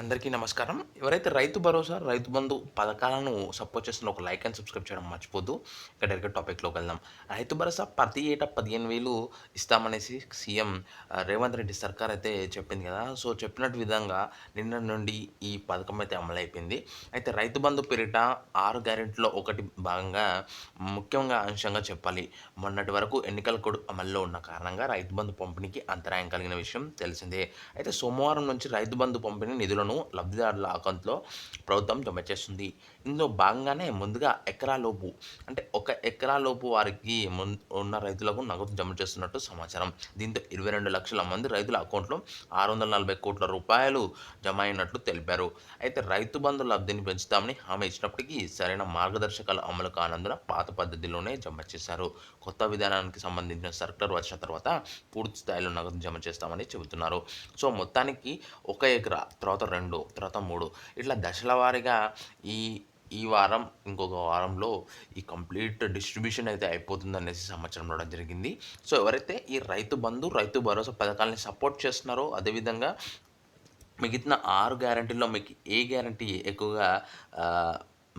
అందరికీ నమస్కారం. ఎవరైతే రైతు భరోసా రైతు బంధు పథకాలను సపోర్ట్ చేస్తున్న ఒక లైక్ అండ్ సబ్స్క్రైబ్ చేయడం మర్చిపోద్దు. ఇక్కడ డైరెక్ట్ టాపిక్లోకి వెళ్దాం. రైతు భరోసా ప్రతి ఏటా పదిహేను వేలు ఇస్తామనేసి సీఎం రేవంత్ రెడ్డి సర్కార్ అయితే చెప్పింది కదా. సో చెప్పినట్టు విధంగా నిన్న నుండి ఈ పథకం అయితే అమలైపోయింది అయితే రైతు బంధు పేరిట ఆరు గ్యారెంటీలో ఒకటి భాగంగా ముఖ్యంగా అంశంగా చెప్పాలి. మొన్నటి వరకు ఎన్నికల కోడ్ అమల్లో ఉన్న కారణంగా రైతు బంధు పంపిణీకి అంతరాయం కలిగిన విషయం తెలిసిందే. అయితే సోమవారం నుంచి రైతు బంధు పంపిణీ నిధులను లబ్ధిదారుల అకౌంట్లో ప్రభుత్వం జమ చేస్తుంది. ఇందులో భాగంగానే ముందుగా ఎకరాలోపు అంటే ఒక ఎకరాలోపు వారికి ఉన్న రైతులకు నగదు జమ చేస్తున్నట్టు సమాచారం. దీంతో ఇరవై రెండు లక్షల మంది రైతుల అకౌంట్లో ఆరు వందల నలభై కోట్ల రూపాయలు జమ అయినట్లు తెలిపారు. అయితే రైతు బంధు లబ్ధిని పెంచుతామని హామీ ఇచ్చినప్పటికీ సరైన మార్గదర్శకాలు అమలు కానందున పాత పద్ధతిలోనే జమ చేశారు. కొత్త విధానానికి సంబంధించిన సర్కులర్ వచ్చిన తర్వాత పూర్తి స్థాయిలో నగదు జమ చేస్తామని చెబుతున్నారు. సో మొత్తానికి ఒక ఎకరా తర్వాత రెండు తర్వాత మూడు. ఇట్లా దశల వారీగా ఈ ఈ వారం ఇంకొక వారంలో ఈ కంప్లీట్ డిస్ట్రిబ్యూషన్ అయితే అయిపోతుంది అనేసి సమాచారం రావడం జరిగింది. సో ఎవరైతే ఈ రైతు బంధు రైతు భరోసా పథకాలని సపోర్ట్ చేస్తున్నారో అదేవిధంగా మిగిలిన ఆరు గ్యారంటీలో మీకు ఏ గ్యారంటీ ఎక్కువగా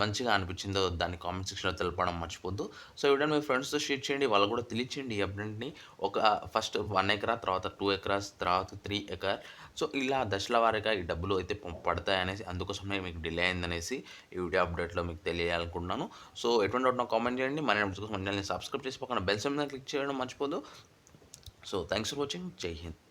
మంచిగా అనిపించిందో దాన్ని కామెంట్ సెక్షన్లో తెలపడం మర్చిపోద్దు. సో ఈ మీ ఫ్రెండ్స్తో షేర్ చేయండి వాళ్ళు కూడా తెలియచేయండి ఈ అప్డేట్ని. ఒక ఫస్ట్ వన్ ఎకరా తర్వాత టూ ఎకరాస్ తర్వాత త్రీ ఎకర్. సో ఇలా దశల వారీగా ఈ డబ్బులు అయితే పడతాయనేసి అందుకోసమే మీకు డిలే అయిందనేసి ఈ వీడియో అప్డేట్లో మీకు తెలియాలనుకుంటున్నాను. సో ఎటువంటి డౌట్ నాకు కామెంట్ చేయండి. మన కోసం ఛానల్ని సబ్స్క్రైబ్ చేసి పక్కన బెల్ సింబల్ క్లిక్ చేయడం మర్చిపోదు సో థ్యాంక్స్ ఫర్ వాచింగ్ జై హింద్.